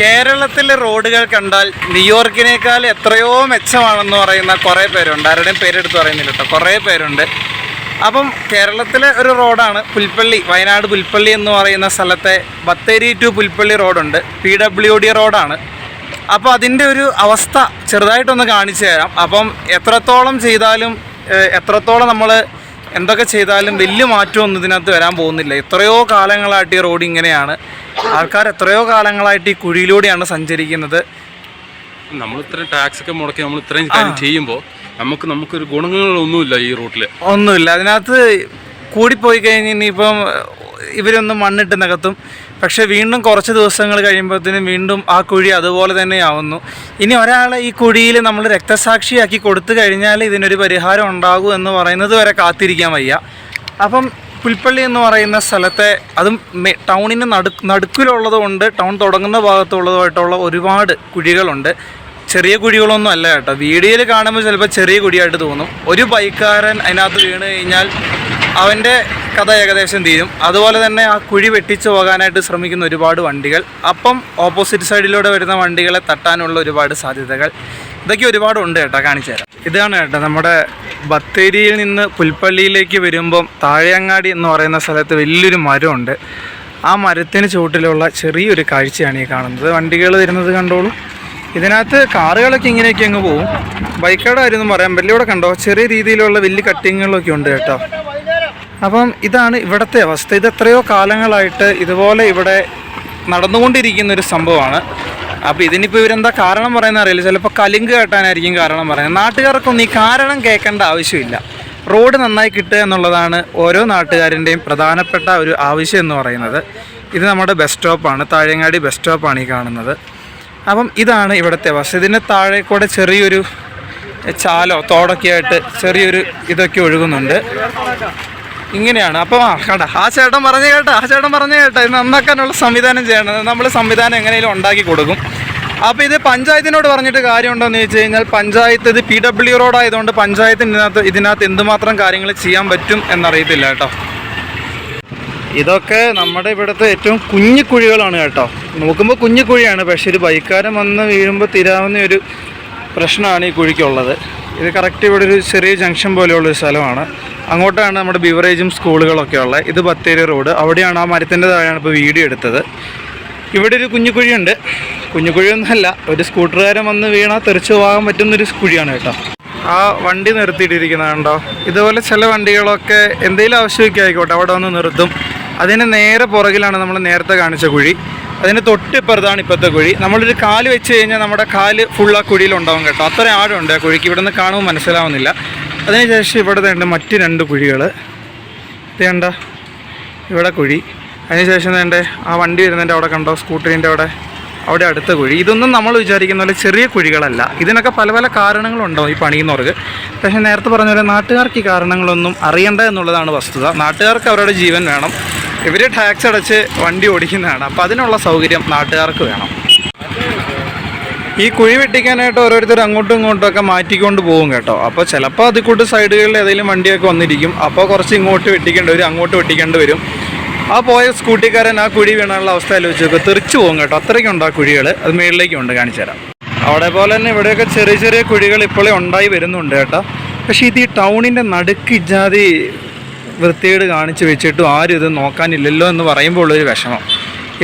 കേരളത്തിലെ റോഡുകൾ കണ്ടാൽ ന്യൂയോർക്കിനേക്കാൾ എത്രയോ മെച്ചമാണെന്ന് പറയുന്ന കുറേ പേരുണ്ട്. ആരുടെയും പേരെടുത്ത് പറയുന്നില്ല കേട്ടോ കുറേ പേരുണ്ട്. അപ്പം കേരളത്തിലെ ഒരു റോഡാണ് പുൽപ്പള്ളി വയനാട് പുൽപ്പള്ളി എന്ന് പറയുന്ന സ്ഥലത്തെ ബത്തേരി ടു പുൽപ്പള്ളി റോഡുണ്ട്. പി ഡബ്ല്യു ഡി റോഡാണ്. അപ്പോൾ അതിന്റെ ഒരു അവസ്ഥ ചെറുതായിട്ടൊന്ന് കാണിച്ചു തരാം. അപ്പം എത്രത്തോളം ചെയ്താലും എത്രത്തോളം നമ്മൾ എന്തൊക്കെ ചെയ്താലും വലിയ മാറ്റമൊന്നും ഇതിനകത്ത് വരാൻ പോകുന്നില്ല. എത്രയോ കാലങ്ങളായിട്ട് ഈ റോഡ് ഇങ്ങനെയാണ്. ആൾക്കാർ എത്രയോ കാലങ്ങളായിട്ട് ഈ കുഴിയിലൂടെയാണ് സഞ്ചരിക്കുന്നത്. നമ്മൾ ഇത്രയും ടാക്സ് ഒക്കെ മുടക്കി നമ്മൾ ഇത്രയും കാര്യം ചെയ്യുമ്പോൾ നമുക്ക് നമുക്കൊരു ഗുണങ്ങളൊന്നുമില്ല ഈ റൂട്ടിൽ ഒന്നുമില്ല. അതിനകത്ത് കൂടിപ്പോയി കഴിഞ്ഞ് ഇനിയിപ്പം ഇവരൊന്നും മണ്ണിട്ട് നികത്തും. പക്ഷേ വീണ്ടും കുറച്ച് ദിവസങ്ങൾ കഴിയുമ്പോഴത്തേനും വീണ്ടും ആ കുഴി അതുപോലെ തന്നെയാവുന്നു. ഇനി ഒരാളെ ഈ കുഴിയിൽ നമ്മൾ രക്തസാക്ഷിയാക്കി കൊടുത്തു കഴിഞ്ഞാൽ ഇതിനൊരു പരിഹാരം ഉണ്ടാകൂ എന്ന് പറയുന്നത് വരെ കാത്തിരിക്കാൻ വയ്യ. അപ്പം പുൽപ്പള്ളി എന്ന് പറയുന്ന സ്ഥലത്തെ അതും ടൗണിന് നടു നടുക്കിലുള്ളത് കൊണ്ട് ടൗൺ തുടങ്ങുന്ന ഭാഗത്തുള്ളതുമായിട്ടുള്ള ഒരുപാട് കുഴികളുണ്ട്. ചെറിയ കുഴികളൊന്നും അല്ല കേട്ടോ. വീഡിയോയിൽ കാണുമ്പോൾ ചിലപ്പോൾ ചെറിയ കുഴിയായിട്ട് തോന്നും. ഒരു ബൈക്കാരൻ അതിനകത്ത് വീണ് കഴിഞ്ഞാൽ അവന്റെ കഥ ഏകദേശം തീരും. അതുപോലെ തന്നെ ആ കുഴി വെട്ടിച്ചു പോകാനായിട്ട് ശ്രമിക്കുന്ന ഒരുപാട് വണ്ടികൾ. അപ്പം ഓപ്പോസിറ്റ് സൈഡിലൂടെ വരുന്ന വണ്ടികളെ തട്ടാനുള്ള ഒരുപാട് സാധ്യതകൾ. ഇതൊക്കെ ഒരുപാട് ഉണ്ട് കേട്ടോ കാണിച്ചു തരാം. ഇതാണ് കേട്ടോ നമ്മുടെ ബത്തേരിയിൽ നിന്ന് പുൽപ്പള്ളിയിലേക്ക് വരുമ്പം താഴെയങ്ങാടി എന്ന് പറയുന്ന സ്ഥലത്ത് വലിയൊരു മരമുണ്ട്. ആ മരത്തിന് ചുവട്ടിലുള്ള ചെറിയൊരു കാഴ്ചയാണ് ഈ കാണുന്നത്. വണ്ടികൾ വരുന്നത് കണ്ടോളൂ. ഇതിനകത്ത് കാറുകളൊക്കെ ഇങ്ങനെയൊക്കെ അങ്ങ് പോകും ബൈക്കുകളായിരുന്നു പറയാം. പറയാൻ പറ്റില്ല ഇവിടെ കണ്ടോ? ചെറിയ രീതിയിലുള്ള വലിയ കട്ടിങ്ങുകളൊക്കെ ഉണ്ട് കേട്ടോ. അപ്പം ഇതാണ് ഇവിടുത്തെ അവസ്ഥ. ഇത് എത്രയോ കാലങ്ങളായിട്ട് ഇതുപോലെ ഇവിടെ നടന്നുകൊണ്ടിരിക്കുന്ന ഒരു സംഭവമാണ്. അപ്പോൾ ഇതിനിപ്പോൾ ഇവരെന്താ കാരണം പറയുന്ന അറിയില്ല. ചിലപ്പോൾ കലിങ്ക് കേട്ടാനായിരിക്കും കാരണം പറയുന്നത്. നാട്ടുകാർക്കൊന്നും ഈ കാരണം കേൾക്കേണ്ട ആവശ്യമില്ല. റോഡ് നന്നായി കിട്ടുക എന്നുള്ളതാണ് ഓരോ നാട്ടുകാരന്റെയും പ്രധാനപ്പെട്ട ഒരു ആവശ്യം എന്ന് പറയുന്നത്. ഇത് നമ്മുടെ ബസ് സ്റ്റോപ്പാണ്. താഴെങ്ങാടി ബസ് സ്റ്റോപ്പാണ് ഈ കാണുന്നത്. അപ്പം ഇതാണ് ഇവിടുത്തെ അവസ്ഥ. ഇതിന് താഴെ കൂടെ ചെറിയൊരു ചാലോ തോടൊക്കെ ആയിട്ട് ചെറിയൊരു ഇതൊക്കെ ഒഴുകുന്നുണ്ട്. ഇങ്ങനെയാണ്. അപ്പോൾ കണ്ട ആ ചേട്ടൻ പറഞ്ഞു കേട്ടോ ആ ചേട്ടൻ പറഞ്ഞു കേട്ടോ ഇത് നന്നാക്കാനുള്ള സംവിധാനം ചെയ്യണം. നമ്മൾ സംവിധാനം എങ്ങനെയും ഉണ്ടാക്കി കൊടുക്കും. അപ്പോൾ ഇത് പഞ്ചായത്തിനോട് പറഞ്ഞിട്ട് കാര്യമുണ്ടോയെന്ന് ചോദിച്ചു കഴിഞ്ഞാൽ പഞ്ചായത്ത് ഇത് പി ഡബ്ല്യു റോഡ് ആയതുകൊണ്ട് പഞ്ചായത്തിനകത്ത് ഇതിനകത്ത് എന്തുമാത്രം കാര്യങ്ങൾ ചെയ്യാൻ പറ്റും എന്നറിയത്തില്ല കേട്ടോ. ഇതൊക്കെ നമ്മുടെ ഇവിടുത്തെ ഏറ്റവും കുഞ്ഞു കുഴികളാണ് കേട്ടോ. നോക്കുമ്പോൾ കുഞ്ഞു കുഴിയാണ് പക്ഷെ ഒരു ബൈക്കാരൻ വന്ന് വീഴുമ്പോൾ തീരാവുന്ന ഒരു പ്രശ്നമാണ് ഈ കുഴിക്കുള്ളത്. ഇത് കറക്റ്റ് ഇവിടെ ഒരു ചെറിയ ജംഗ്ഷൻ പോലെയുള്ളൊരു സ്ഥലമാണ്. അങ്ങോട്ടാണ് നമ്മുടെ ബിവറേജും സ്കൂളുകളൊക്കെ ഉള്ളത്. ഇത് ബത്തേരി റോഡ് അവിടെയാണ് ആ മരത്തിന്റെ താഴെയാണ് ഇപ്പോൾ വീഡിയോ എടുത്തത്. ഇവിടെ ഒരു കുഞ്ഞു കുഴിയുണ്ട് കുഞ്ഞു കുഴിയൊന്നുമല്ല ഒരു സ്കൂട്ടറുകാരൻ വന്ന് വീണാൽ തെറിച്ചു പോകാൻ പറ്റുന്നൊരു കുഴിയാണ് കേട്ടോ. ആ വണ്ടി നിർത്തിയിട്ടിരിക്കുന്നത് കണ്ടോ ഇതുപോലെ ചില വണ്ടികളൊക്കെ എന്തെങ്കിലും ആവശ്യമൊക്കെ ആയിക്കോട്ടെ അവിടെ വന്ന് നിർത്തും. അതിന് നേരെ പുറകിലാണ് നമ്മൾ നേരത്തെ കാണിച്ച കുഴി. അതിന് തൊട്ടിപ്പുറത്താണ് ഇപ്പോഴത്തെ കുഴി. നമ്മളൊരു കാൽ വെച്ച് കഴിഞ്ഞാൽ നമ്മുടെ കാൽ ഫുൾ ആ കുഴിയിലുണ്ടാവും കേട്ടോ. അത്ര ആഴമുണ്ട് ആ കുഴിക്ക്. ഇവിടെ നിന്ന് കാണുമ്പോൾ മനസ്സിലാവുന്നില്ല. അതിനുശേഷം ഇവിടെ ഉണ്ട് മറ്റ് രണ്ട് കുഴികൾ ഇതേണ്ട ഇവിടെ കുഴി. അതിനുശേഷം വേണ്ടേ ആ വണ്ടി വരുന്നതിന്റെ അവിടെ കണ്ടോ? സ്കൂട്ടറിന്റെ അവിടെ. അവിടെ അടുത്ത കുഴി. ഇതൊന്നും നമ്മൾ വിചാരിക്കുന്ന പോലെ ചെറിയ കുഴികളല്ല. ഇതിനൊക്കെ പല പല കാരണങ്ങളുണ്ടാവും ഈ പണിയുന്നവർക്ക്. പക്ഷേ നേരത്തെ പറഞ്ഞ പോലെ നാട്ടുകാർക്ക് ഈ കാരണങ്ങളൊന്നും അറിയണ്ട എന്നുള്ളതാണ് വസ്തുത. നാട്ടുകാർക്ക് അവരുടെ ജീവൻ വേണം. ഇവർ ടാക്സ് അടച്ച് വണ്ടി ഓടിക്കുന്നതാണ്. അപ്പോൾ അതിനുള്ള സൗകര്യം നാട്ടുകാർക്ക് വേണം. ഈ കുഴി വെട്ടിക്കാനായിട്ട് ഓരോരുത്തർ അങ്ങോട്ടും ഇങ്ങോട്ടും ഒക്കെ മാറ്റിക്കൊണ്ട് പോകും കേട്ടോ. അപ്പോൾ ചിലപ്പോൾ അതിൽ കൂട്ട് സൈഡുകളിൽ ഏതെങ്കിലും വണ്ടിയൊക്കെ വന്നിരിക്കും. അപ്പോൾ കുറച്ച് ഇങ്ങോട്ട് വെട്ടിക്കേണ്ടി വരും അങ്ങോട്ട് വെട്ടിക്കേണ്ടി വരും. ആ പോയ സ്കൂട്ടിക്കാരൻ ആ കുഴി വീണാനുള്ള അവസ്ഥ ആലോചിച്ച് നോക്കുക തെറിച്ച് പോകും കേട്ടോ. അത്രയ്ക്കുണ്ട് ആ കുഴികൾ അത് മേളിലേക്കും ഉണ്ട് കാണിച്ചു തരാം. അവിടെ പോലെ തന്നെ ഇവിടെയൊക്കെ ചെറിയ ചെറിയ കുഴികൾ ഇപ്പോഴേ ഉണ്ടായി വരുന്നുണ്ട് കേട്ടോ. പക്ഷേ ഇത് ഈ ടൗണിന്റെ നടുക്ക് ഇജാതി വൃത്തികേട് കാണിച്ച് വെച്ചിട്ടും ആരും ഇത് നോക്കാനില്ലല്ലോ എന്ന് പറയുമ്പോൾ ഉള്ളൊരു വിഷമം.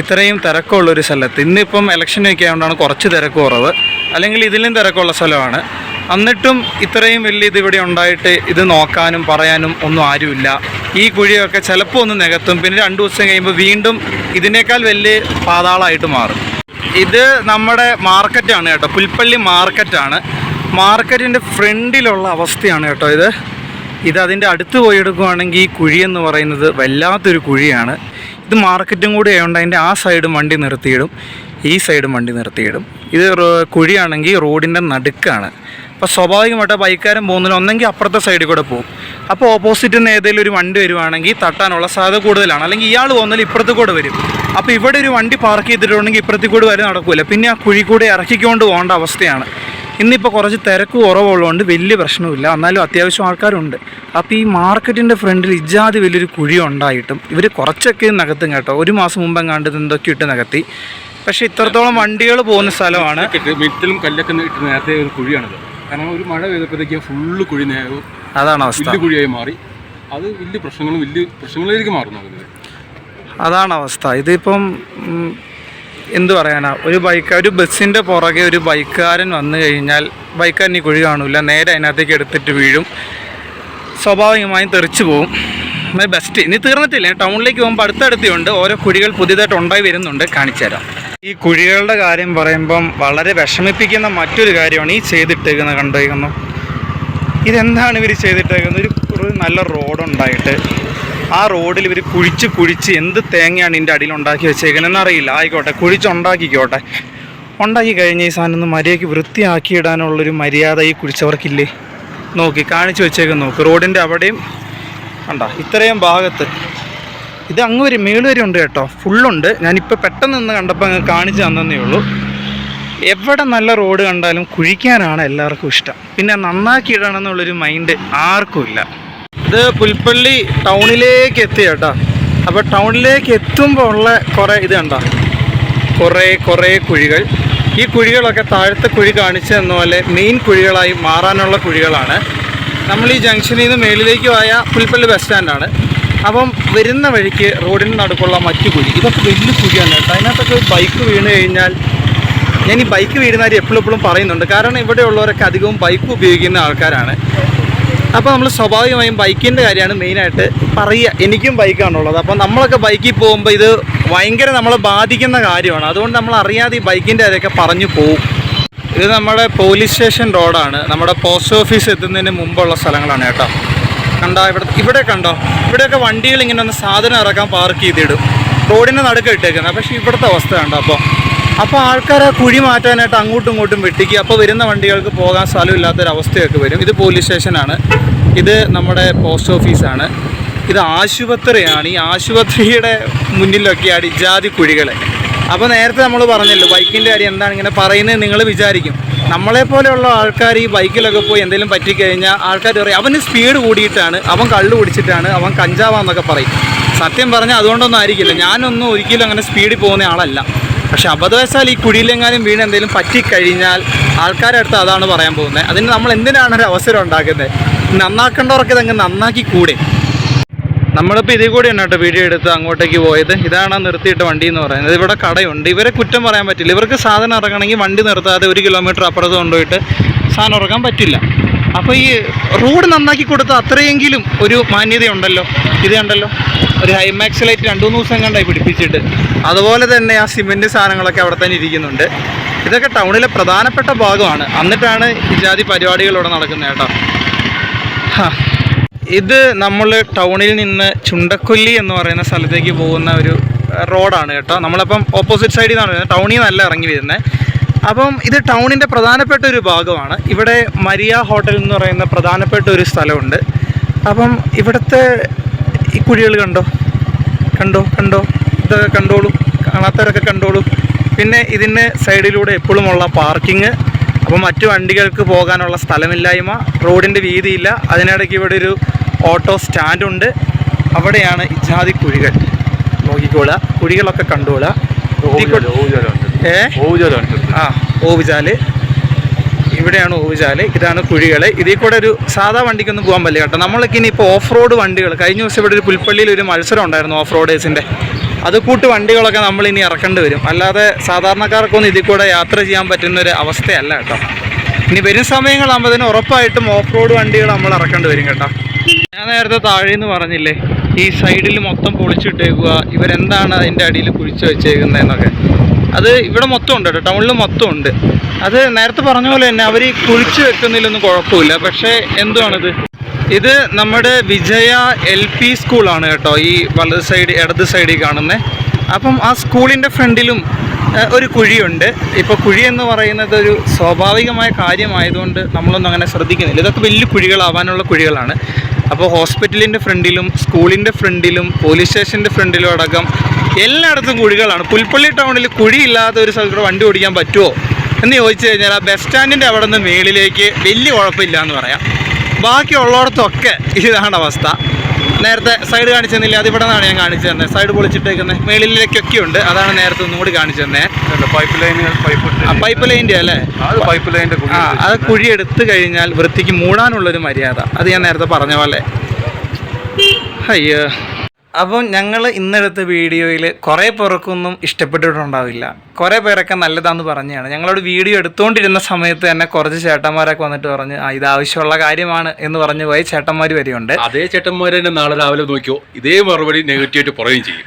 ഇത്രയും തിരക്കുള്ളൊരു സ്ഥലത്ത്. ഇന്നിപ്പം ഇലക്ഷനൊക്കെ ആയതുകൊണ്ടാണ് കുറച്ച് തിരക്ക് കുറവ്. അല്ലെങ്കിൽ ഇതിലും തിരക്കുള്ള സ്ഥലമാണ്. എന്നിട്ടും ഇത്രയും വലിയ ഇതിവിടെ ഉണ്ടായിട്ട് ഇത് നോക്കാനും പറയാനും ഒന്നും ആരുമില്ല. ഈ കുഴിയൊക്കെ ചിലപ്പോൾ ഒന്ന് നികത്തും. പിന്നെ രണ്ട് ദിവസം കഴിയുമ്പോൾ വീണ്ടും ഇതിനേക്കാൾ വലിയ പാതാളമായിട്ട് മാറും. ഇത് നമ്മുടെ മാർക്കറ്റാണ് കേട്ടോ. പുൽപ്പള്ളി മാർക്കറ്റാണ്. മാർക്കറ്റിന്റെ ഫ്രണ്ടിലുള്ള അവസ്ഥയാണ് കേട്ടോ ഇത്. ഇത് അതിന്റെ അടുത്ത് പോയി എടുക്കുവാണെങ്കിൽ ഈ കുഴി എന്ന് പറയുന്നത് വല്ലാത്തൊരു കുഴിയാണ്. ഇത് മാർക്കറ്റും കൂടി ആയതുകൊണ്ട് അതിന്റെ ആ സൈഡും വണ്ടി നിർത്തിയിടും. ഈ സൈഡും വണ്ടി നിർത്തിയിടും. ഇത് കുഴിയാണെങ്കിൽ റോഡിന്റെ നടുക്കാണ്. അപ്പോൾ സ്വാഭാവികമായിട്ട് ബൈക്കാരൻ പോകുന്നതിന് ഒന്നെങ്കിൽ അപ്പുറത്തെ സൈഡിൽ കൂടെ പോകും. അപ്പോൾ ഓപ്പോസിറ്റിൽ നിന്ന് ഏതെങ്കിലും ഒരു വണ്ടി വരുവാണെങ്കിൽ തട്ടാനുള്ള സാധ്യത കൂടുതലാണ്. അല്ലെങ്കിൽ ഇയാൾ പോകുന്നതിൽ ഇപ്പുറത്ത് കൂടെ വരും. അപ്പോൾ ഇവിടെ ഒരു വണ്ടി പാർക്ക് ചെയ്തിട്ടുണ്ടെങ്കിൽ ഇപ്പുറത്തിൽ കൂടെ വരെ നടക്കില്ല പിന്നെ ആ കുഴി കൂടെ ഇറക്കിക്കൊണ്ട് പോകേണ്ട അവസ്ഥയാണ്. ഇന്നിപ്പോൾ കുറച്ച് തിരക്ക് കുറവുള്ളതുകൊണ്ട് വലിയ പ്രശ്നമില്ല എന്നാലും അത്യാവശ്യം ആൾക്കാരുണ്ട്. അപ്പോൾ ഈ മാർക്കറ്റിന്റെ ഫ്രണ്ടിൽ ഇജാതി വലിയൊരു കുഴി ഉണ്ടായിട്ടും ഇവർ കുറച്ചൊക്കെ നകത്തും കേട്ടോ. ഒരു മാസം മുമ്പ് ഇത് എന്തൊക്കെ ഇട്ട് നകത്തി. പക്ഷെ ഇത്രത്തോളം വണ്ടികൾ പോകുന്ന സ്ഥലമാണ്. മിറ്റിലും കല്ലൊക്കെ ഇട്ട് നേരത്തെ ഒരു കുഴിയാണത്. കാരണം ഒരു മഴ പെയ്തപ്പോഴത്തേക്കും ഫുള്ള് കുഴി അതാണ് അവസ്ഥ. കുഴിയായി മാറി. അത് വലിയ പ്രശ്നങ്ങളും വലിയ പ്രശ്നങ്ങളിലേക്ക് മാറുന്നു അതാണ് അവസ്ഥ. ഇതിപ്പം എന്ത് പറയാനാ? ഒരു ബൈക്ക് ഒരു ബസ്സിന്റെ പുറകെ ഒരു ബൈക്കുകാരൻ വന്നു കഴിഞ്ഞാൽ ബൈക്കുകാരൻ ഈ കുഴി കാണില്ല നേരെ അതിനകത്തേക്ക് എടുത്തിട്ട് വീഴും. സ്വാഭാവികമായും തെറിച്ചു പോകും ബെസ്റ്റ് ഇനി തീർന്നിട്ടില്ല. ടൗണിലേക്ക് പോകുമ്പോൾ അടുത്തടുത്തുണ്ട് ഓരോ കുഴികൾ പുതിയതായിട്ട് ഉണ്ടായി വരുന്നുണ്ട്. കാണിച്ചു തരാം. ഈ കുഴികളുടെ കാര്യം പറയുമ്പം വളരെ വിഷമിപ്പിക്കുന്ന മറ്റൊരു കാര്യമാണ് ഈ ചെയ്തിട്ടേക്കുന്നത് കണ്ടേക്കുന്നു ഇതെന്താണ് ഇവർ ചെയ്തിട്ടേക്കുന്നത്? ഒരു നല്ല റോഡ് ഉണ്ടായിട്ട് ആ റോഡിൽ ഇവർ കുഴിച്ച് കുഴിച്ച് എന്ത് തേങ്ങയാണ് ഇതിന്റെ അടിയിൽ ഉണ്ടാക്കി വെച്ചേക്കുന്നതെന്ന് അറിയില്ല. ആയിക്കോട്ടെ കുഴിച്ചുണ്ടാക്കിക്കോട്ടെ. ഉണ്ടാക്കി കഴിഞ്ഞ ഈ സാധനം മര്യാദയ്ക്ക് വൃത്തിയാക്കി ഇടാനുള്ളൊരു മര്യാദ ഈ കുഴിച്ചവർക്കില്ലേ? നോക്കി കാണിച്ചു വെച്ചേക്കും നോക്ക് റോഡിന്റെ അവിടെയും കണ്ട ഇത്രയും ഭാഗത്ത്. ഇത് അങ്ങ് വരും മേൾ വരെ ഉണ്ട് കേട്ടോ. ഫുള്ളുണ്ട്. ഞാനിപ്പോൾ പെട്ടെന്ന് നിന്ന് കണ്ടപ്പോൾ അങ്ങ് കാണിച്ചു തന്നേ ഉള്ളൂ. എവിടെ നല്ല റോഡ് കണ്ടാലും കുഴിക്കാനാണ് എല്ലാവർക്കും ഇഷ്ടം. പിന്നെ നന്നാക്കി ഇടണം എന്നുള്ളൊരു മൈൻഡ് ആർക്കും ഇല്ല. ഇത് പുൽപ്പള്ളി ടൗണിലേക്ക് എത്തി കേട്ടോ. അപ്പോൾ ടൗണിലേക്ക് എത്തുമ്പോൾ ഉള്ള കുറേ ഇത് കണ്ടോ. കുറേ കുറേ കുഴികൾ. ഈ കുഴികളൊക്കെ താഴത്തെ കുഴി കാണിച്ചു തന്ന പോലെ മെയിൻ കുഴികളായി മാറാനുള്ള കുഴികളാണ്. നമ്മൾ ഈ ജംഗ്ഷനിൽ നിന്ന് മേളിലേക്ക് പോയ പുൽപ്പള്ളി ബസ് സ്റ്റാൻഡാണ് അപ്പം വരുന്ന വഴിക്ക് റോഡിന് നടുക്കുള്ള മറ്റു കുഴി. ഇതൊക്കെ വലിയ കുഴിയാണ് കേട്ടോ. അതിനകത്തൊക്കെ ബൈക്ക് വീണ് കഴിഞ്ഞാൽ ഞാൻ ഈ ബൈക്ക് വീടുന്നവർ എപ്പോഴും എപ്പോഴും പറയുന്നുണ്ട്. കാരണം ഇവിടെയുള്ളവരൊക്കെ അധികവും ബൈക്ക് ഉപയോഗിക്കുന്ന ആൾക്കാരാണ്. അപ്പോൾ നമ്മൾ സ്വാഭാവികമായും ബൈക്കിന്റെ കാര്യമാണ് മെയിനായിട്ട് പറയുക. എനിക്കും ബൈക്കാണുള്ളത്. അപ്പോൾ നമ്മളൊക്കെ ബൈക്കിൽ പോകുമ്പോൾ ഇത് ഭയങ്കര നമ്മളെ ബാധിക്കുന്ന കാര്യമാണ്. അതുകൊണ്ട് നമ്മൾ അറിയാതെ ഈ ബൈക്കിന്റെ കാര്യമൊക്കെ പറഞ്ഞു പോകും. ഇത് നമ്മുടെ പോലീസ് സ്റ്റേഷൻ റോഡാണ് നമ്മുടെ പോസ്റ്റ് ഓഫീസ് എത്തുന്നതിന് മുമ്പുള്ള സ്ഥലങ്ങളാണ് കേട്ടോ. കണ്ടോ? ഇവിടെ ഇവിടെ കണ്ടോ? ഇവിടെയൊക്കെ വണ്ടികൾ ഇങ്ങനെ ഒന്ന് സാധനം ഇറക്കാൻ പാർക്ക് ചെയ്തിടും. റോഡിന്റെ നടുക്ക് ഇട്ടേക്കുന്നത് പക്ഷേ ഇവിടുത്തെ അവസ്ഥ കണ്ടോ? അപ്പോൾ അപ്പോൾ ആൾക്കാർ ആ കുഴി മാറ്റാനായിട്ട് അങ്ങോട്ടും ഇങ്ങോട്ടും വെട്ടിക്കുക. അപ്പോൾ വരുന്ന വണ്ടികൾക്ക് പോകാൻ സ്ഥലമില്ലാത്തൊരവസ്ഥയൊക്കെ വരും. ഇത് പോലീസ് സ്റ്റേഷനാണ് ഇത് നമ്മുടെ പോസ്റ്റ് ഓഫീസാണ് ഇത് ആശുപത്രിയാണ്. ഈ ആശുപത്രിയുടെ മുന്നിലൊക്കെയാണ് ഇജാതി ജാതി കുഴികൾ അപ്പോൾ നേരത്തെ നമ്മൾ പറഞ്ഞല്ലോ ബൈക്കിന്റെ കാര്യം എന്താണ് ഇങ്ങനെ പറയുന്നത് നിങ്ങൾ വിചാരിക്കും. നമ്മളെ പോലെയുള്ള ആൾക്കാർ ഈ ബൈക്കിലൊക്കെ പോയി എന്തെങ്കിലും പറ്റിക്കഴിഞ്ഞാൽ ആൾക്കാർ പറയും അവന് സ്പീഡ് കൂടിയിട്ടാണ്. അവൻ കള്ളു കുടിച്ചിട്ടാണ് അവൻ കഞ്ചാവാന്നൊക്കെ പറയും. സത്യം പറഞ്ഞാൽ അതുകൊണ്ടൊന്നും ആയിരിക്കില്ല. ഞാനൊന്നും ഒരിക്കലും അങ്ങനെ സ്പീഡിൽ പോകുന്ന ആളല്ല. പക്ഷെ അബദ്ധവശാൽ ഈ കുഴിയിലെങ്ങാനും വീണ് എന്തെങ്കിലും പറ്റിക്കഴിഞ്ഞാൽ ആൾക്കാരുടെ അടുത്ത് അതാണ് പറയാൻ പോകുന്നത്. അതിന് നമ്മൾ എന്തിനാണ് ഒരു അവസരം ഉണ്ടാക്കുന്നത്? നന്നാക്കേണ്ടവർക്ക് ഇതങ്ങ് നന്നാക്കി കൂടെ. നമ്മളിപ്പോൾ ഇതിൽ ഉണ്ട് കേട്ടോ വീഡിയോ എടുത്ത് അങ്ങോട്ടേക്ക് പോയത്. ഇതാണ് നിർത്തിയിട്ട് വണ്ടി എന്ന് പറയുന്നത്. ഇവിടെ കടയുണ്ട്. ഇവരെ കുറ്റം പറയാൻ പറ്റില്ല. ഇവർക്ക് സാധനം ഇറങ്ങണമെങ്കിൽ വണ്ടി നിർത്താതെ ഒരു കിലോമീറ്റർ അപ്പുറത്ത് കൊണ്ടുപോയിട്ട് സാധനം ഇറക്കാൻ പറ്റില്ല. അപ്പോൾ ഈ റോഡ് നന്നാക്കി കൊടുത്ത അത്രയെങ്കിലും ഒരു മാന്യതയുണ്ടല്ലോ? ഇത് കണ്ടല്ലോ? ഒരു ഹൈമാക്സ് ലൈറ്റ് രണ്ടു മൂന്ന് ദിവസം കണ്ടായി പിടിപ്പിച്ചിട്ട്. അതുപോലെ തന്നെ ആ സിമെന്റ് സാധനങ്ങളൊക്കെ അവിടെ തന്നെ ഇരിക്കുന്നുണ്ട്. ഇതൊക്കെ ടൗണിലെ പ്രധാനപ്പെട്ട ഭാഗമാണ്. എന്നിട്ടാണ് ഈ ജാതി ഇവിടെ നടക്കുന്നത് കേട്ടോ. ഇത് നമ്മൾ ടൗണിൽ നിന്ന് ചുണ്ടക്കൊല്ലി എന്ന് പറയുന്ന സ്ഥലത്തേക്ക് പോകുന്ന ഒരു റോഡാണ് കേട്ടോ. നമ്മളപ്പം ഓപ്പോസിറ്റ് സൈഡിൽ നിന്നാണ് വരുന്നത്. ടൗണിൽ നിന്നല്ല ഇറങ്ങി വരുന്നത്. അപ്പം ഇത് ടൗണിന്റെ പ്രധാനപ്പെട്ട ഒരു ഭാഗമാണ്. ഇവിടെ മരിയ ഹോട്ടൽ എന്ന് പറയുന്ന പ്രധാനപ്പെട്ട ഒരു സ്ഥലമുണ്ട്. അപ്പം ഇവിടുത്തെ ഈ കുഴികൾ കണ്ടോ? കണ്ടോ? കണ്ടോ? ഇതൊക്കെ കണ്ടോളൂ. കാണാത്തവരൊക്കെ കണ്ടോളൂ. പിന്നെ ഇതിന് സൈഡിലൂടെ എപ്പോഴും ഉള്ള പാർക്കിങ്. അപ്പം മറ്റു വണ്ടികൾക്ക് പോകാനുള്ള സ്ഥലമില്ലായ്മ. റോഡിന്റെ വീതിയില്ല. അതിനിടയ്ക്ക് ഇവിടെ ഒരു ഓട്ടോ സ്റ്റാൻഡുണ്ട്. അവിടെയാണ് ഇജാതി കുഴികൾ. നോക്കിക്കോളുക. കുഴികളൊക്കെ കണ്ടോളുക. ഏ? ആ ഓവുചാൽ. ഇവിടെയാണ് ഓവുചാൽ. ഇതാണ് കുഴികൾ ഇതിൽ കൂടെ ഒരു സാധാ വണ്ടിക്കൊന്നും പോകാൻ പറ്റില്ല കേട്ടോ. നമ്മളൊക്കെ ഇനി ഇപ്പോൾ ഓഫ് റോഡ് വണ്ടികൾ കഴിഞ്ഞ ദിവസം ഇവിടെ ഒരു പുൽപ്പള്ളിയിൽ ഒരു മത്സരം ഉണ്ടായിരുന്നു ഓഫ് റോഡേഴ്സിന്റെ അത് കൂട്ട് വണ്ടികളൊക്കെ നമ്മൾ ഇനി ഇറക്കേണ്ടി വരും. അല്ലാതെ സാധാരണക്കാർക്കൊന്നും ഇതിൽ കൂടെ യാത്ര ചെയ്യാൻ പറ്റുന്ന ഒരു അവസ്ഥയല്ല കേട്ടോ. ഇനി വരും സമയങ്ങളാകുമ്പോൾ ഉറപ്പായിട്ടും ഓഫ് റോഡ് വണ്ടികൾ നമ്മൾ ഇറക്കേണ്ടി വരും കേട്ടോ. ഞാൻ നേരത്തെ താഴെ എന്ന് പറഞ്ഞില്ലേ ഈ സൈഡിൽ മൊത്തം പൊളിച്ചിട്ടേക്കുക ഇവരെന്താണ് അതിന്റെ അടിയിൽ കുഴിച്ച് വെച്ചേക്കുന്നതെന്നൊക്കെ. അത് ഇവിടെ മൊത്തം ഉണ്ട് കേട്ടോ ടൗണിൽ മൊത്തം ഉണ്ട്. അത് നേരത്തെ പറഞ്ഞ പോലെ തന്നെ അവർ ഈ കുഴിച്ച് വെക്കുന്നതിലൊന്നും കുഴപ്പമില്ല. പക്ഷേ എന്തുവാണിത്? ഇത് നമ്മുടെ വിജയ എൽ പി സ്കൂളാണ് കേട്ടോ ഈ വലത് സൈഡ് ഇടത് സൈഡിൽ കാണുന്നത് അപ്പം ആ സ്കൂളിന്റെ ഫ്രണ്ടിലും ഒരു കുഴിയുണ്ട്. ഇപ്പോൾ കുഴി എന്ന് പറയുന്നത് ഒരു സ്വാഭാവികമായ കാര്യമായതുകൊണ്ട് നമ്മളൊന്നും അങ്ങനെ ശ്രദ്ധിക്കുന്നില്ല. ഇതൊക്കെ വലിയ കുഴികളാവാനുള്ള കുഴികളാണ്. അപ്പോൾ ഹോസ്പിറ്റലിന്റെ ഫ്രണ്ടിലും സ്കൂളിന്റെ ഫ്രണ്ടിലും പോലീസ് സ്റ്റേഷന്റെ ഫ്രണ്ടിലും അടക്കം എല്ലായിടത്തും കുഴികളാണ്. പുൽപ്പള്ളി ടൗണിൽ കുഴിയില്ലാത്ത ഒരു സ്ഥലത്ത് വണ്ടി ഓടിക്കാൻ പറ്റുമോ എന്ന് ചോദിച്ചു കഴിഞ്ഞാൽ ആ ബസ് സ്റ്റാൻഡിന്റെ അവിടെ നിന്ന് മേളിലേക്ക് വലിയ കുഴപ്പമില്ല എന്ന് പറയാം. ബാക്കിയുള്ളിടത്തൊക്കെ ഇതാണ് അവസ്ഥ. നേരത്തെ സൈഡ് കാണിച്ചു തന്നില്ല അതിവിടെ നിന്നാണ് ഞാൻ കാണിച്ചു തന്നെ. സൈഡ് പൊളിച്ചിട്ടേക്കുന്നത് മേളിലേക്കൊക്കെ ഉണ്ട്. അതാണ് നേരത്തെ ഒന്നും കൂടി കാണിച്ചു തന്നെ. പൈപ്പ് ലൈനുകൾ പൈപ്പ് പൈപ്പ് ലൈന്റെ അല്ലേ? പൈപ്പ് ലൈന്റെ ആ അത് കുഴി എടുത്തു കഴിഞ്ഞാൽ വൃത്തിക്ക് മൂടാനുള്ളൊരു മര്യാദ. അത് ഞാൻ നേരത്തെ പറഞ്ഞ പോലെ. അയ്യോ. അപ്പം ഞങ്ങൾ ഇന്നെടുത്ത വീഡിയോയിൽ കുറേ പേർക്കൊന്നും ഇഷ്ടപ്പെട്ടിട്ടുണ്ടാവില്ല. കുറേ പേരൊക്കെ നല്ലതാന്ന് പറഞ്ഞാണ് ഞങ്ങളോട് വീഡിയോ എടുത്തുകൊണ്ടിരുന്ന സമയത്ത് തന്നെ കുറച്ച് ചേട്ടന്മാരൊക്കെ വന്നിട്ട് പറഞ്ഞ് ആ ഇത് ആവശ്യമുള്ള കാര്യമാണ് എന്ന് പറഞ്ഞു പോയി ചേട്ടന്മാർ വരെയുണ്ട്. അതേ ചേട്ടന്മാരെ തന്നെ നാളെ രാവിലെ നോക്കിയോ ഇതേ മറുപടി നെഗറ്റീവായിട്ട് പറയുകയും ചെയ്യും.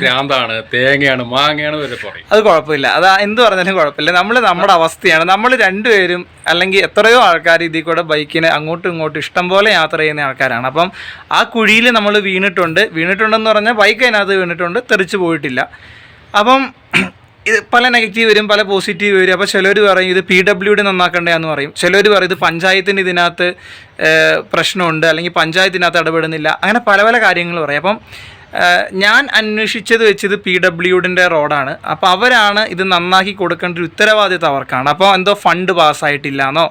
ഭ്രാന്താണ് തേങ്ങയാണ് മാങ്ങയാണ് വരെ പറയും. അത് കുഴപ്പമില്ല. അത് എന്ത് പറഞ്ഞാലും കുഴപ്പമില്ല. നമ്മൾ നമ്മുടെ അവസ്ഥയാണ്. നമ്മൾ രണ്ടുപേരും അല്ലെങ്കിൽ എത്രയോ ആൾക്കാർ ഇതിൽ കൂടെ ബൈക്കിന് അങ്ങോട്ടും ഇങ്ങോട്ടും ഇഷ്ടം പോലെ യാത്ര ചെയ്യുന്ന ആൾക്കാരാണ്. അപ്പം ആ കുഴിയിൽ നമ്മൾ വീണിട്ടുണ്ട്. വീണിട്ടുണ്ടെന്ന് പറഞ്ഞാൽ ബൈക്ക് അതിനകത്ത് വീണിട്ടുണ്ട് തെറിച്ച് പോയിട്ടില്ല. അപ്പം ഇത് പല നെഗറ്റീവ് വരും പല പോസിറ്റീവ് വരും. അപ്പോൾ ചിലർ പറയും ഇത് പി ഡബ്ല്യു ഡി നന്നാക്കണ്ടെന്ന് പറയും. ചിലർ പറയും ഇത് പഞ്ചായത്തിന് ഇതിനകത്ത് പ്രശ്നമുണ്ട് അല്ലെങ്കിൽ പഞ്ചായത്തിനകത്ത് ഇടപെടുന്നില്ല. അങ്ങനെ പല പല കാര്യങ്ങൾ പറയും. അപ്പം ഞാൻ അന്വേഷിച്ചത് വെച്ചത് പി ഡബ്ല്യുഡിന്റെ റോഡാണ്. അപ്പോൾ അവരാണ് ഇത് നന്നാക്കി കൊടുക്കേണ്ട ഒരു ഉത്തരവാദിത്തം അവർക്കാണ്. അപ്പോൾ എന്തോ ഫണ്ട് പാസ്സായിട്ടില്ലാന്നോ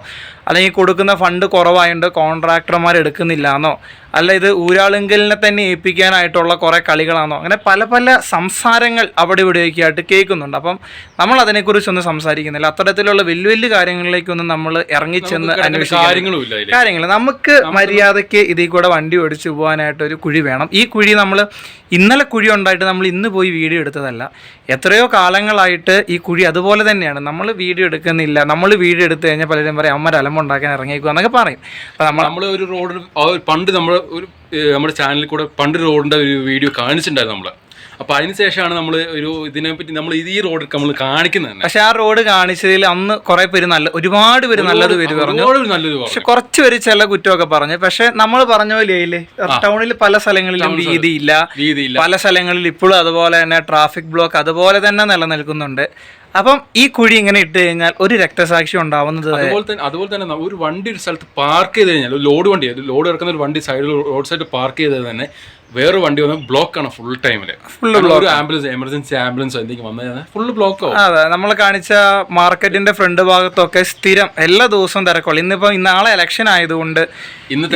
അല്ലെങ്കിൽ കൊടുക്കുന്ന ഫണ്ട് കുറവായതുകൊണ്ട് കോൺട്രാക്ടർമാർ എടുക്കുന്നില്ലാന്നോ? അല്ല ഇത് ഊരാളുങ്കലിനെ തന്നെ ഏൽപ്പിക്കാനായിട്ടുള്ള കുറേ കളികളാണോ അങ്ങനെ പല പല സംസാരങ്ങൾ അവിടെ ഇവിടെയൊക്കെ ആയിട്ട് കേൾക്കുന്നുണ്ട്. അപ്പം നമ്മൾ അതിനെക്കുറിച്ചൊന്നും സംസാരിക്കുന്നില്ല. അത്തരത്തിലുള്ള വലിയ വലിയ കാര്യങ്ങളിലേക്കൊന്നും നമ്മൾ ഇറങ്ങിച്ചെന്ന് ഇല്ല കാര്യങ്ങൾ നമുക്ക് മര്യാദയ്ക്ക് ഇതിൽ കൂടെ വണ്ടി ഓടിച്ചു പോകാനായിട്ട് ഒരു കുഴി വേണം. ഈ കുഴി നമ്മൾ ഇന്നലെ കുഴി ഉണ്ടായിട്ട് നമ്മൾ ഇന്ന് പോയി വീഡിയോ എടുത്തതല്ല. എത്രയോ കാലങ്ങളായിട്ട് ഈ കുഴി അതുപോലെ തന്നെയാണ്. നമ്മൾ വീഡിയോ എടുക്കുന്നില്ല. നമ്മൾ വീഡിയോ എടുത്തു കഴിഞ്ഞാൽ പലരും പറയും അമ്മ അലമ്പുണ്ടാക്കാൻ ഇറങ്ങിയേക്കുക എന്നൊക്കെ പറയും. അപ്പം നമ്മൾ നമ്മൾ ഒരു റോഡ് പണ്ട് നമ്മൾ ഒരു നമ്മുടെ ചാനലിൽ കൂടെ പണ്ട് റോഡിന്റെ ഒരു വീഡിയോ കാണിച്ചിട്ടുണ്ടായിരുന്നു നമ്മൾ അപ്പൊ അതിനുശേഷമാണ് നമ്മൾ ഒരു ഇതിനെപ്പറ്റി നമ്മൾ ഈ റോഡ് നമ്മൾ കാണിക്കുന്നത് പക്ഷെ ആ റോഡ് കാണിച്ചതിൽ അന്ന് കുറെ പേര് നല്ല ഒരുപാട് പേര് നല്ലത് പേര് പറഞ്ഞു. പക്ഷെ കുറച്ച് പേര് ചില കുറ്റമൊക്കെ പറഞ്ഞു. പക്ഷെ നമ്മൾ പറഞ്ഞ പോലെ ടൗണിൽ പല സ്ഥലങ്ങളിലും വീതിയില്ല രീതിയില്ല പല സ്ഥലങ്ങളിൽ ഇപ്പോഴും അതുപോലെ തന്നെ ട്രാഫിക് ബ്ലോക്ക് അതുപോലെ തന്നെ നിലനിൽക്കുന്നുണ്ട്. അപ്പം ഈ കുഴി ഇങ്ങനെ ഇട്ട് കഴിഞ്ഞാൽ ഒരു രക്തസാക്ഷി ഉണ്ടാവുന്നത് അതുപോലെ തന്നെ അതുപോലെ തന്നെ ഒരു വണ്ടി ഒരു സ്ഥലത്ത് പാർക്ക് ചെയ്ത് കഴിഞ്ഞാൽ ഒരു ലോഡ് വണ്ടി ലോഡ് ഇറക്കുന്ന ഒരു വണ്ടി സൈഡിൽ റോഡ് സൈഡ് പാർക്ക് ചെയ്തത് തന്നെ വേറെ വണ്ടി വന്നാൽ ബ്ലോക്ക് ആണ് ഫുൾ ടൈമിൽ ഒരു ആംബുലൻസ് എമർജൻസി ആംബുലൻസ് എന്തെങ്കിലും വന്നു കഴിഞ്ഞാൽ ഫുള്ള് ബ്ലോക്ക് ആവും. അതെ നമ്മൾ കാണിച്ച മാർക്കറ്റിന്റെ ഫ്രണ്ട് ഭാഗത്തൊക്കെ സ്ഥിരം എല്ലാ ദിവസവും തിരക്കുള്ളൂ ഇന്നിപ്പോ നാളെ ഇലക്ഷൻ ആയതുകൊണ്ട് ഇന്ന്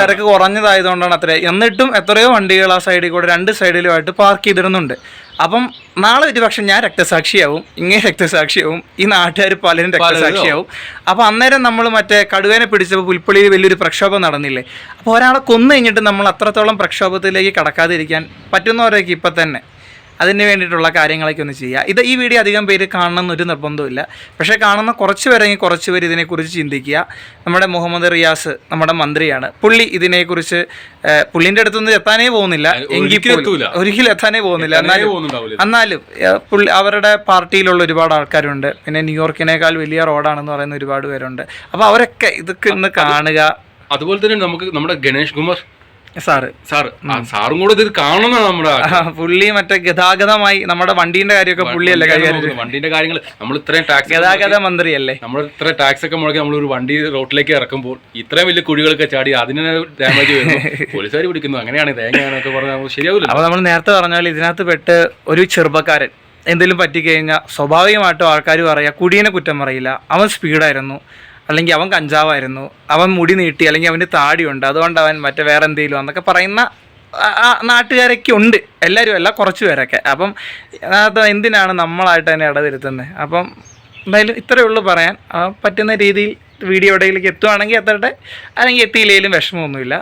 തിരക്ക് കുറഞ്ഞതായതുകൊണ്ടാണ് അത്ര. എന്നിട്ടും എത്രയോ വണ്ടികൾ ആ സൈഡിൽ കൂടെ രണ്ട് സൈഡിലുമായിട്ട് പാർക്ക് ചെയ്തിരുന്നുണ്ട് അപ്പം നാളെ ഒരു പക്ഷെ ഞാൻ രക്തസാക്ഷിയാവും ഇങ്ങനെ രക്തസാക്ഷിയാവും ഈ നാട്ടുകാർ പലരും രക്തസാക്ഷിയാവും. അപ്പോൾ അന്നേരം നമ്മൾ മറ്റേ കടുവേനെ പിടിച്ചപ്പോൾ പുൽപ്പള്ളിയിൽ വലിയൊരു പ്രക്ഷോഭം നടന്നില്ലേ? അപ്പോൾ ഒരാളെ കൊന്നു കഴിഞ്ഞിട്ട് നമ്മൾ അത്രത്തോളം പ്രക്ഷോഭത്തിലേക്ക് കടക്കാതിരിക്കാൻ പറ്റുന്നവരൊക്കെ ഇപ്പം തന്നെ. അതിന് വേണ്ടിയിട്ടുള്ള കാര്യങ്ങളൊക്കെ ഒന്ന് ചെയ്യുക. ഇത് ഈ വീഡിയോ അധികം പേര് കാണണമെന്ന് ഒരു നിർബന്ധമില്ല പക്ഷേ കാണുന്ന കുറച്ച് പേരെങ്കിൽ കുറച്ച് പേര് ഇതിനെക്കുറിച്ച് ചിന്തിക്കുക. നമ്മുടെ മുഹമ്മദ് റിയാസ് നമ്മുടെ മന്ത്രിയാണ്. പുള്ളി ഇതിനെക്കുറിച്ച് പുള്ളിന്റെ അടുത്തൊന്നും എത്താനേ പോകുന്നില്ല. എങ്കിൽ ഒരിക്കലും. എത്താനേ പോകുന്നില്ല. എന്നാലും എന്നാലും പുള്ളി അവരുടെ പാർട്ടിയിലുള്ള ഒരുപാട് ആൾക്കാരുണ്ട്. പിന്നെ ന്യൂയോർക്കിനേക്കാൾ വലിയ റോഡാണെന്ന് പറയുന്ന ഒരുപാട് പേരുണ്ട്. അപ്പോൾ അവരൊക്കെ ഇതൊക്കെ ഒന്ന് കാണുക. അതുപോലെ തന്നെ നമുക്ക് നമ്മുടെ ഗണേഷ് കുമാർ സാറ്. സാർ സാറും കൂടെ ഇത് കാണണം നമ്മുടെ പുള്ളി മറ്റേ ഗതാഗതമായി നമ്മുടെ വണ്ടീന്റെ കാര്യമൊക്കെ പുള്ളിയല്ലേ കൈകാര്യം. വണ്ടിന്റെ കാര്യങ്ങൾ നമ്മൾ ഇത്രയും ടാക്സ് ഗതാഗത മന്ത്രിയല്ലേ? നമ്മൾ ഇത്ര ടാക്സ് ഒക്കെ മുടക്കി നമ്മൾ ഒരു വണ്ടി റോട്ടിലേക്ക് ഇറക്കുമ്പോൾ ഇത്രയും വലിയ കുഴികളൊക്കെ ചാടി അതിന് ഡാമേജ് വരുന്നു. പോലീസുകാർ പിടിക്കുന്നു. അങ്ങനെയാണ് തേങ്ങയാണെന്നൊക്കെ പറഞ്ഞാൽ ശരിയാവില്ല അപ്പോൾ നമ്മൾ നേരത്തെ പറഞ്ഞ പോലെ ഇതിനകത്ത് പെട്ട് ഒരു ചെറുപ്പക്കാരൻ എന്തെങ്കിലും പറ്റിക്കഴിഞ്ഞാൽ സ്വാഭാവികമായിട്ടും ആൾക്കാർ പറയുക കുടിയനെ കുറ്റം പറയില്ല. അവൻ സ്പീഡായിരുന്നു അല്ലെങ്കിൽ അവൻ കഞ്ചാവായിരുന്നു അവൻ മുടി നീട്ടി അല്ലെങ്കിൽ അവന് താടിയുണ്ട് അതുകൊണ്ട് അവൻ മറ്റേ വേറെ എന്തെങ്കിലും എന്നൊക്കെ പറയുന്ന നാട്ടുകാരൊക്കെ ഉണ്ട്. എല്ലാവരും അല്ല കുറച്ച് പേരൊക്കെ. അപ്പം അത് എന്തിനാണ് നമ്മളായിട്ട് തന്നെ ഇടവരുത്തുന്നത്? അപ്പം എന്തായാലും ഇത്രയേ ഉള്ളൂ പറയാൻ. പറ്റുന്ന രീതിയിൽ വീഡിയോ എവിടെയെങ്കിലും എത്തുവാണെങ്കിൽ എത്തട്ടെ അല്ലെങ്കിൽ എത്തിയില്ലെങ്കിലും വിഷമമൊന്നുമില്ല.